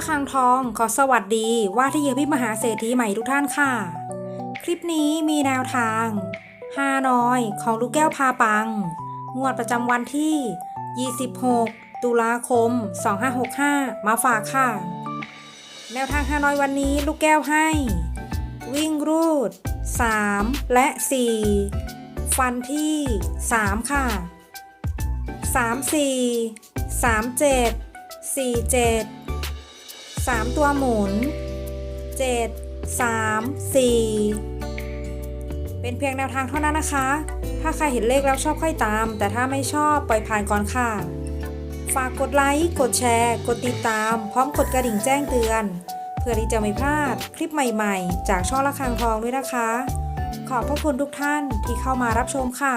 ระฆังทองขอสวัสดีว่าที่เยพี่มหาเศรษฐีใหม่ทุกท่านค่ะ คลิปนี้มีแนวทางฮานอยของลูกแก้วพาปัง งวดประจำวันที่ 26 ตุลาคม 2565 มาฝากค่ะ แนวทางฮานอยวันนี้ลูกแก้วให้ วิ่งรูด 3 และ 4 ฟันที่ 3 ค่ะ 3 4 3 7 4 7 3 ตัวหมุน 7 3 4 เป็นเพียงแนวทางเท่านั้นนะคะ ถ้าใครเห็นเลขแล้วชอบค่อยตาม แต่ถ้าไม่ชอบปล่อยผ่านก่อนค่ะ ฝากกดไลค์ กดแชร์ กดติดตาม พร้อมกดกระดิ่งแจ้งเตือน เพื่อที่จะไม่พลาดคลิปใหม่ๆ จากช่องละครังทองด้วยนะคะ ขอบพระคุณทุกท่านที่เข้ามารับชมค่ะ